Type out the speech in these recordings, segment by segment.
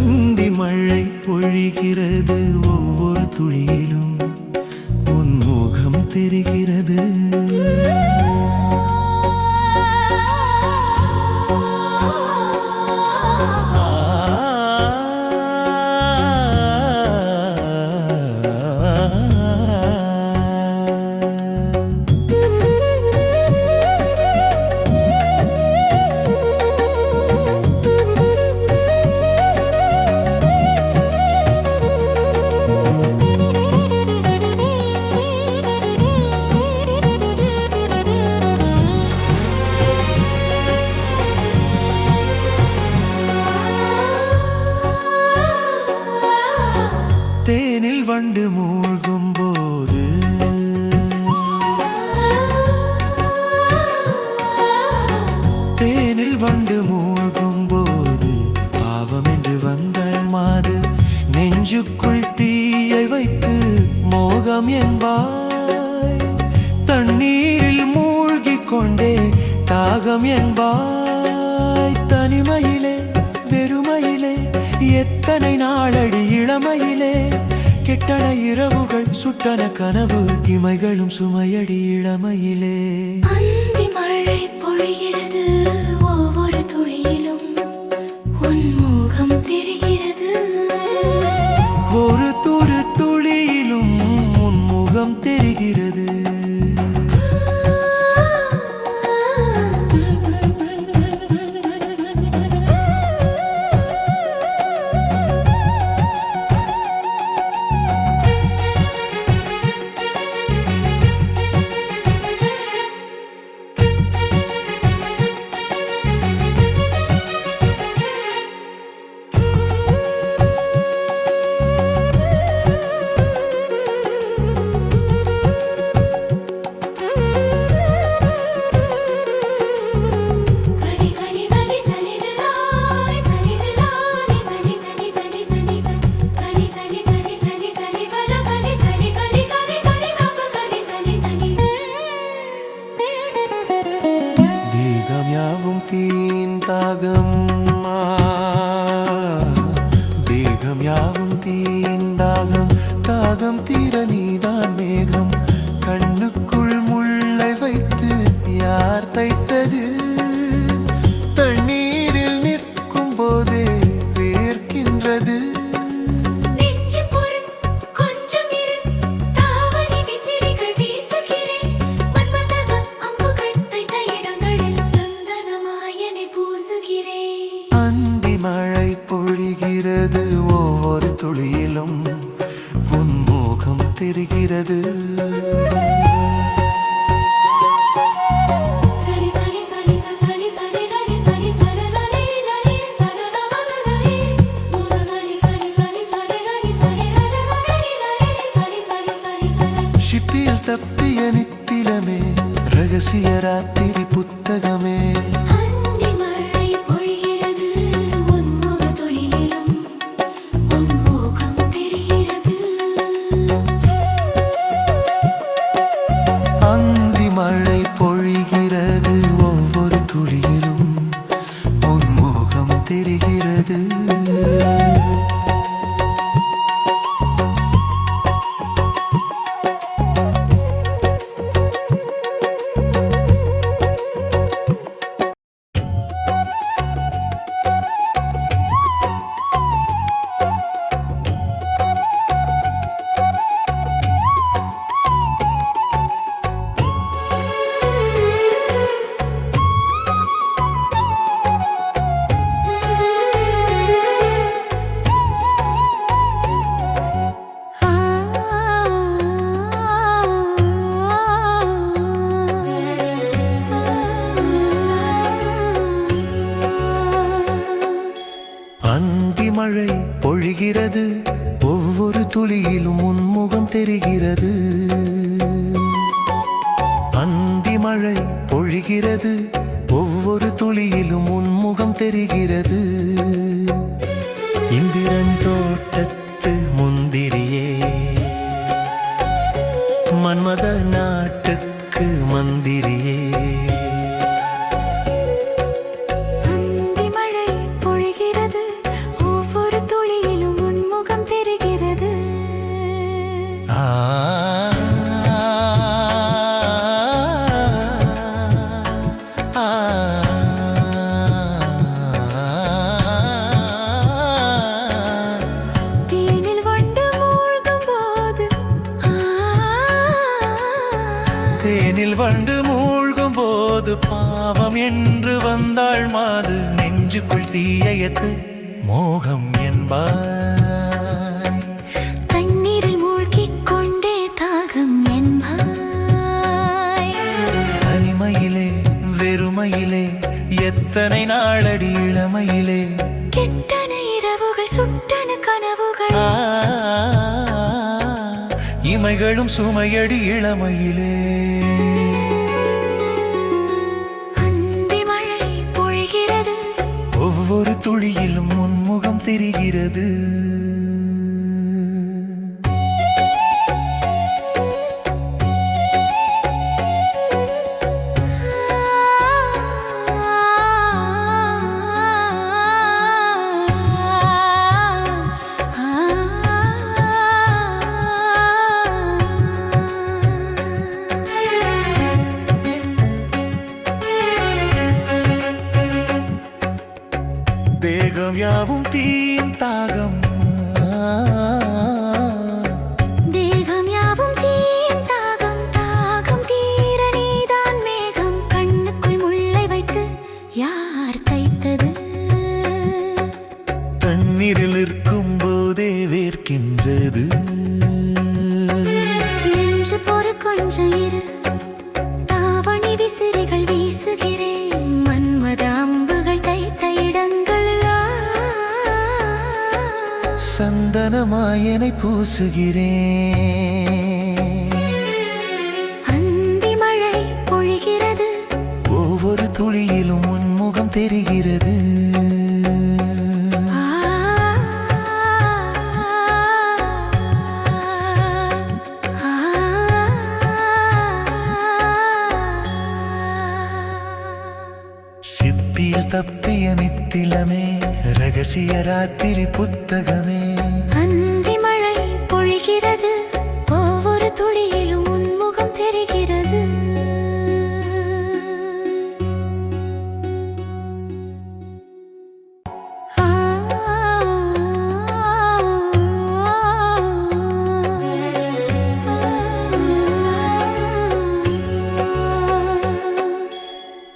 அந்தி மழை பொழிகிறது ஒவ்வொரு துளியிலும். உன் முகம் தெரிகிறது. தேனில் வண்டு மூழ்கும் போது. தேனில் வண்டு மூழ்கும் போது பாவம் என்று வந்த மாது நெஞ்சுக்குள் தீயை வைத்து மோகம் என்பாய். தண்ணீரில் மூழ்கிக் கொண்டே தாகம் என்பாய். எத்தனை நாளடி இளமையிலே? கெட்டன இரவுகள் சுட்டன கனவு இமைகளும் சுமையடி இளமையிலே. மழை பொழிகிறது. தைத்தது. தண்ணீரில் நிற்கும் போது வேர்க்கின்றது. பொழிகிறது ஒவ்வொரு துளியிலும் உன்முகம் தெரிகிறது. நேரமே ரகசிய ராத்திரி புத்தகமே. அந்தி மழை பொழிகிறது ஒவ்வொரு துளியிலும் உன்முகம் தெரிகிறது. அந்தி மழை பொழிகிறது. ஒவ்வொரு துளியிலும் உன்முகம் தெரிகிறது. அந்தி மழை பொழிகிறது. ஒவ்வொரு துளியிலும் உன்முகம் தெரிகிறது. இந்திரன் தோட்டத்து முந்திரியே. மன்மத நாட்டுக்கு மந்திரியே. போது பாவம் என்று வந்தாள் மாது. நெஞ்சுக்குள் தீயத்து மோகம் என்பாய். தண்ணீரில் மூழ்கிக் கொண்டே தாகம் என்பாய். தனிமையிலே வெறுமையிலே எத்தனை நாளடி இளமையிலே. கெட்டன இரவுகள் சுட்டன கனவுகள். இமைகளும் சுமையடி இளமையிலே. ஒவ்வொரு துளியிலும் உன்முகம் தெரிகிறது. வைத்து யார் தைத்தது? தண்ணீரில் இருக்கும் போதே வேர்க்கின்றது. நெஞ்சு பொறு கொஞ்சம் இரு. சந்தனமாயனை பூசுகிறேன். அந்தி மழை பொழிகிறது. ஒவ்வொரு துளியிலும் உன்முகம் தெரிகிறது. தப்பிய நித்திலமே ரகசிய ராத்திரி புத்தகமே. பொழிகிறது ஒவ்வொரு துளியிலும் உன்முகம் தெரிகிறது.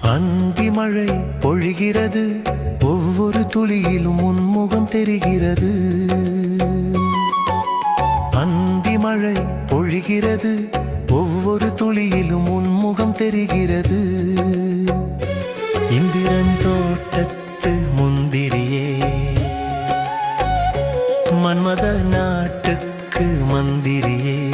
அந்தி மழை பொழிகிறது. ஒவ்வொரு துளியிலும் உன்முகம் தெரிகிறது. மழை பொழிகிறது. ஒவ்வொரு துளியிலும் உன்முகம் தெரிகிறது. இந்திரன் தோட்டத்து முந்திரியே. மன்மத நாட்டுக்கு மந்திரியே.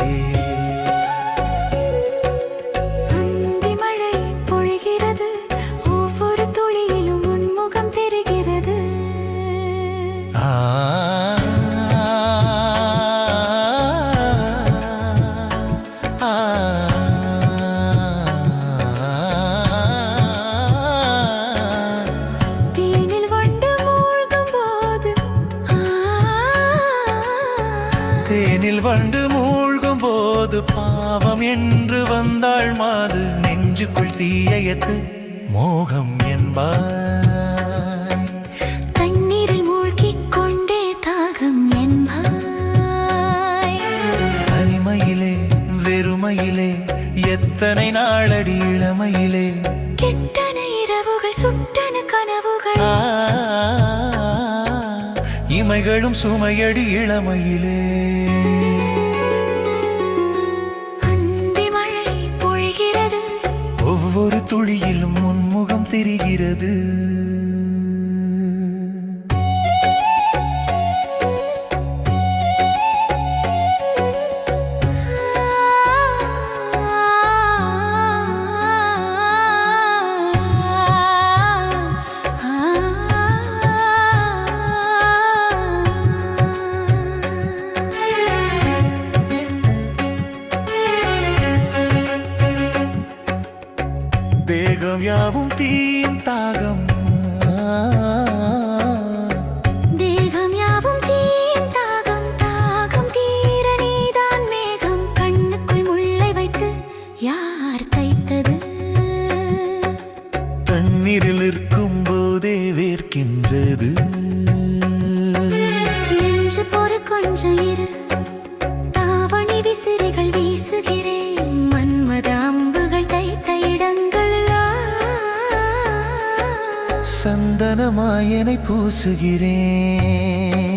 தேனில் வண்டு மூழ்கும் போது பாவம் என்று வந்தாள் மாது. நெஞ்சுக்குள் தீயத்து மோகம் என்பாய் தண்ணீரில் மூழ்கிக் கொண்டே தாகம் என்பாய் தனிமையிலே வெறுமையிலே எத்தனை நாளடி இளமையிலே. கெட்டன இரவுகள் சுட்டன கனவுகள். ஆ, இமைகளும் சுமையடி இளமையிலே. அந்தி மழை பொழிகிறது. ஒவ்வொரு துளியிலும் உன்முகம் தெரிகிறது. யார் தைத்தது? தண்ணீரில் இருக்கும் போதே வேர்க்கின்றது. நெஞ்சு பொறு கொஞ்சம் இரு. தாவணி விசிறிகள் வீசுகிறேன் மன்மத அம்புகள் தைத்த இடங்கள்? சந்தனமாயனை பூசுகிறேன்.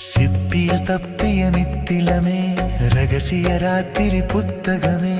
சிப்பியில் தப்பிய நித்திலமே ரகசிய ராத்திரி புத்தகமே